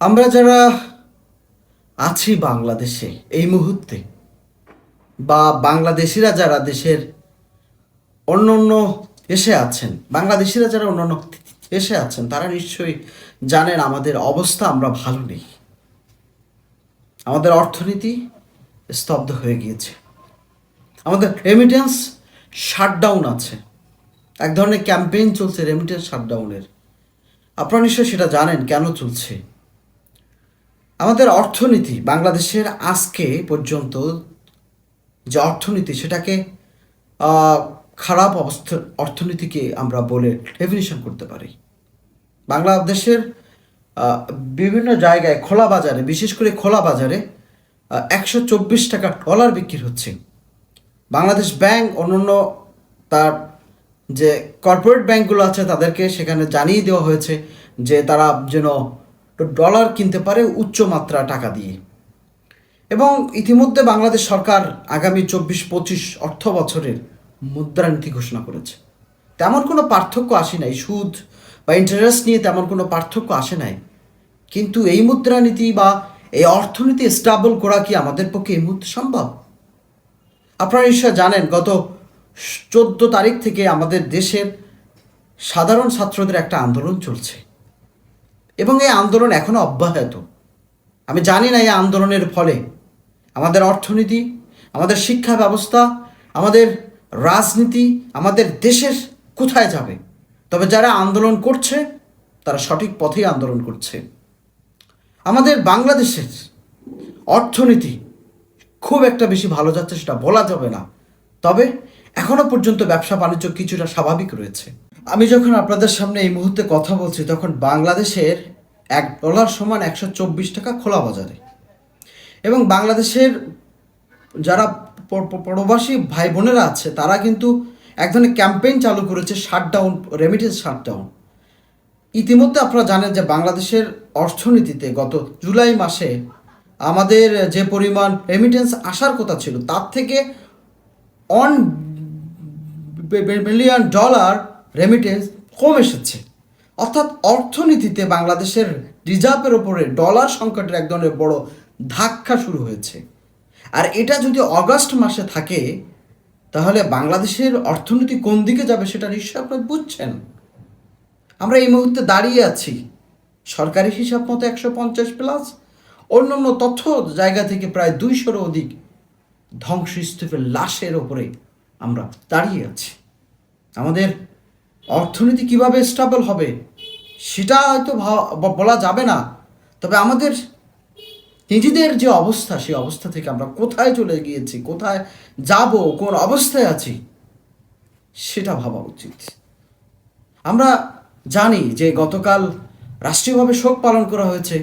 আমরা যারা আছি বাংলাদেশে এই মুহূর্তে, বা বাংলাদেশিরা যারা দেশের অন্য অন্য এসে আছেন, বাংলাদেশিরা যারা অন্য এসে আছেন, তারা নিশ্চয়ই জানেন আমাদের অবস্থা আমরা ভালো নেই। আমাদের অর্থনীতি স্তব্ধ হয়ে গিয়েছে। আমাদের রেমিটেন্স শাটডাউন আছে। এক ধরনের ক্যাম্পেইন চলছে রেমিটেন্স শাটডাউনের আপনারা নিশ্চয়ই সেটা জানেন কেন চলছে। আমাদের অর্থনীতি, বাংলাদেশের আজকে পর্যন্ত যে অর্থনীতি, সেটাকে খারাপ অবস্থা, অর্থনীতিকে আমরা বলে ডেফিনিশন করতে পারি। বাংলাদেশের বিভিন্ন জায়গায় খোলা বাজারে, বিশেষ করে খোলা বাজারে একশো চব্বিশ টাকা ডলার বিক্রি হচ্ছে। বাংলাদেশ ব্যাংক অন্যান্য তার যে কর্পোরেট ব্যাংকগুলো আছে, তাদেরকে সেখানে জানিয়ে দেওয়া হয়েছে যে তারা যেন ডলার কিনতে পারে উচ্চ মাত্রা টাকা দিয়ে। এবং ইতিমধ্যে বাংলাদেশ সরকার আগামী চব্বিশ পঁচিশ অর্থ বছরের মুদ্রানীতি ঘোষণা করেছে। তেমন কোনো পার্থক্য আসে নাই, সুদ বা ইন্টারেস্ট নিয়ে তেমন কোনো পার্থক্য আসে নাই। কিন্তু এই মুদ্রানীতি বা এই অর্থনীতি স্টাবল করা কি আমাদের পক্ষে এই মুহূর্তে সম্ভব? আপনারা নিশ্চয় জানেন, গত চোদ্দ তারিখ থেকে আমাদের দেশের সাধারণ ছাত্রদের একটা আন্দোলন চলছে। এবং এই আন্দোলন এখনও অব্যাহত। আমি জানি না এই আন্দোলনের ফলে আমাদের অর্থনীতি, আমাদের শিক্ষা ব্যবস্থা আমাদের রাজনীতি, আমাদের দেশের কোথায় যাবে? তবে যারা আন্দোলন করছে, তারা সঠিক পথেই আন্দোলন করছে। আমাদের বাংলাদেশের অর্থনীতি খুব একটা বেশি ভালো যাচ্ছে সেটা বলা যাবে না। তবে এখনও পর্যন্ত ব্যবসা বাণিজ্য কিছুটা স্বাভাবিক রয়েছে। আমি যখন আপনাদের সামনে এই মুহূর্তে কথা বলছি, তখন বাংলাদেশের এক ডলার সমান একশো চব্বিশ টাকা খোলা বাজারে। এবং বাংলাদেশের যারা প্রবাসী ভাই বোনেরা আছে, তারা কিন্তু এক ধরনের ক্যাম্পেইন চালু করেছে শাটডাউন রেমিটেন্স শাটডাউন। ইতিমধ্যে আপনারা জানেন যে বাংলাদেশের অর্থনীতিতে গত জুলাই মাসে আমাদের যে পরিমাণ রেমিটেন্স আসার কথা ছিল, তার থেকে অন মিলিয়ন ডলার রেমিটেন্স কম এসেছে। অর্থাৎ অর্থনীতিতে বাংলাদেশের রিজার্ভের ওপরে ডলার সংকটের এক ধরনের বড় ধাক্কা শুরু হয়েছে। আর এটা যদি অগাস্ট মাসে থাকে, তাহলে বাংলাদেশের অর্থনীতি কোন দিকে যাবে সেটা নিশ্চয়ই আপনারা বুঝছেন। আমরা এই মুহূর্তে দাঁড়িয়ে আছি। সরকারি হিসাব মতো একশো পঞ্চাশ প্লাস অন্য অন্য তথ্য জায়গা থেকে প্রায় দুইশোরও অধিক ধ্বংসস্তূপের লাশের ওপরে আমরা দাঁড়িয়ে আছি। আমাদের অর্থনীতি কীভাবে স্টেবল হবে, সেটা হয়তো বলা যাবে না। তবে আমাদের নিজেদের যে অবস্থা সেই অবস্থা থেকে আমরা কোথায় চলে গিয়েছি, কোথায় যাব, কোন অবস্থায় আছি, সেটা ভাবা উচিত। আমরা জানি যে গতকাল রাষ্ট্রীয়ভাবে শোক পালন করা হয়েছে,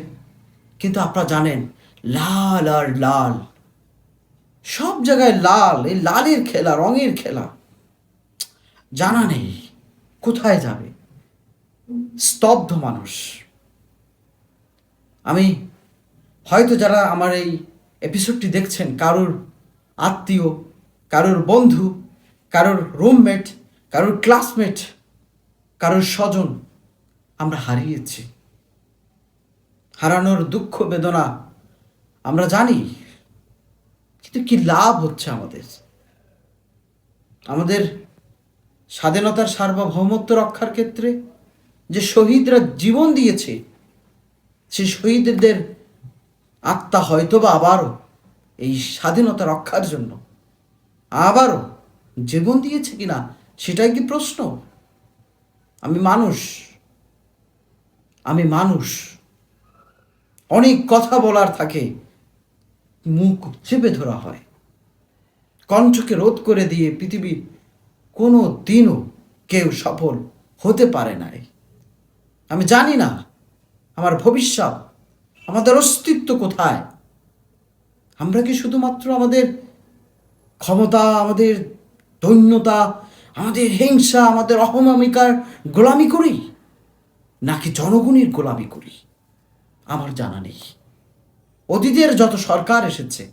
কিন্তু আপনারা জানেন, লাল আর লাল। সব জায়গায় লাল, এই লালের খেলা, রঙের খেলা। জানা নেই। কোথায় যাবে? স্তব্ধ মানুষ। আমি হয়তো যারা আমার এই এপিসোডটি দেখছেন, কারোর আত্মীয়, কারোর বন্ধু, কারোর রুমমেট কারোর ক্লাসমেট কারোর স্বজন, আমরা হারিয়েছি। হারানোর দুঃখ, বেদনা আমরা জানি, কিন্তু কি লাভ হচ্ছে আমাদের? আমাদের স্বাধীনতার সার্বভৌমত্ব রক্ষার ক্ষেত্রে যে শহীদরা জীবন দিয়েছে সে শহীদদের আত্মা হয়তো বা আবারও এই স্বাধীনতা রক্ষার জন্য আবারও জীবন দিয়েছে কিনা, সেটাই কি প্রশ্ন? আমি মানুষ আমি মানুষ। অনেক কথা বলার থাকে, মুখ চেপে ধরা হয়। কণ্ঠকে রোধ করে দিয়ে পৃথিবীর কোনো দিনও কেউ সফল হতে পারে নাই। আমি জানি না আমার ভবিষ্যৎ, আমাদের অস্তিত্ব কোথায়। আমরা কি শুধুমাত্র আমাদের ক্ষমতা, আমাদের দৈন্যতা আমাদের হিংসা, আমাদের অহমামিকার গোলামি করি, নাকি জনগণের গোলামি করি? আমার জানা নেই। অতীতের যত সরকার এসেছে,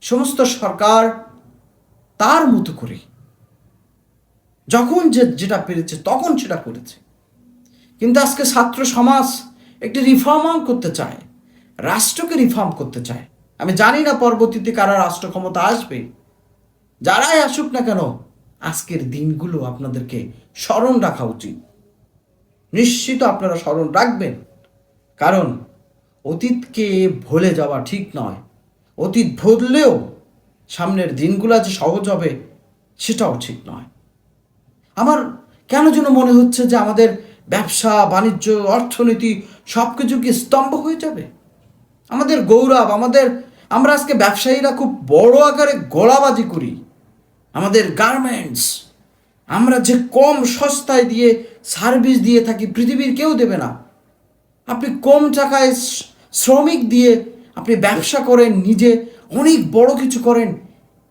সমস্ত সরকার তার মতো করে যখন যে যেটা পেরেছে, তখন সেটা করেছে। কিন্তু আজকে ছাত্র সমাজ একটি রিফর্ম করতে চায়, রাষ্ট্রকে রিফর্ম করতে চায়। আমি জানি না পরবর্তীতে কারা রাষ্ট্র ক্ষমতা আসবে। যারাই আসুক না কেন, আজকের দিনগুলো আপনাদেরকে স্মরণ রাখা উচিত। নিশ্চিত আপনারা স্মরণ রাখবেন। কারণ অতীতকে ভুলে যাওয়া ঠিক নয়। অতীত ভুললেও সামনের দিনগুলো যে সহজ হবে, সেটাও ঠিক নয়। আমার কেন যেন মনে হচ্ছে যে আমাদের ব্যবসা, বাণিজ্য, অর্থনীতি সব কিছু কি স্তম্ভ হয়ে যাবে? আমাদের গৌরব, আমাদের, আমরা আজকে ব্যবসায়ীরা খুব বড় আকারে গোলাবাজি করি। আমাদের গার্মেন্টস আমরা যে কম সস্তায় দিয়ে সার্ভিস দিয়ে থাকি পৃথিবীর কেউ দেবে না। আপনি কম টাকায় শ্রমিক দিয়ে আপনি ব্যবসা করেন, নিজে অনেক বড় কিছু করেন,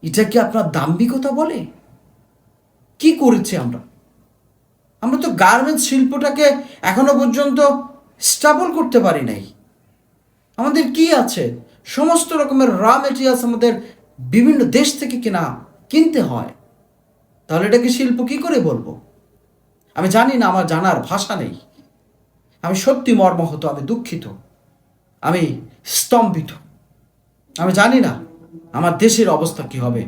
এটা কি আপনার দাম্ভিকতা বলে? কি করেছি আমরা? আমরা তো গার্মেন্টস শিল্পটাকে এখনও পর্যন্ত স্টাবল করতে পারি নাই। আমাদের কি আছে? সমস্ত রকমের র মেটেরিয়ালস আমাদের বিভিন্ন দেশ থেকে কেনা, কিনতে হয়। তাহলে এটাকে শিল্প কি করে বলব? আমি জানি না, আমার জানার ভাষা নেই। আমি সত্যি মর্মাহত, আমি দুঃখিত। আমি স্তম্ভিত। আমি জানি না, আমার দেশের অবস্থা কি হবে।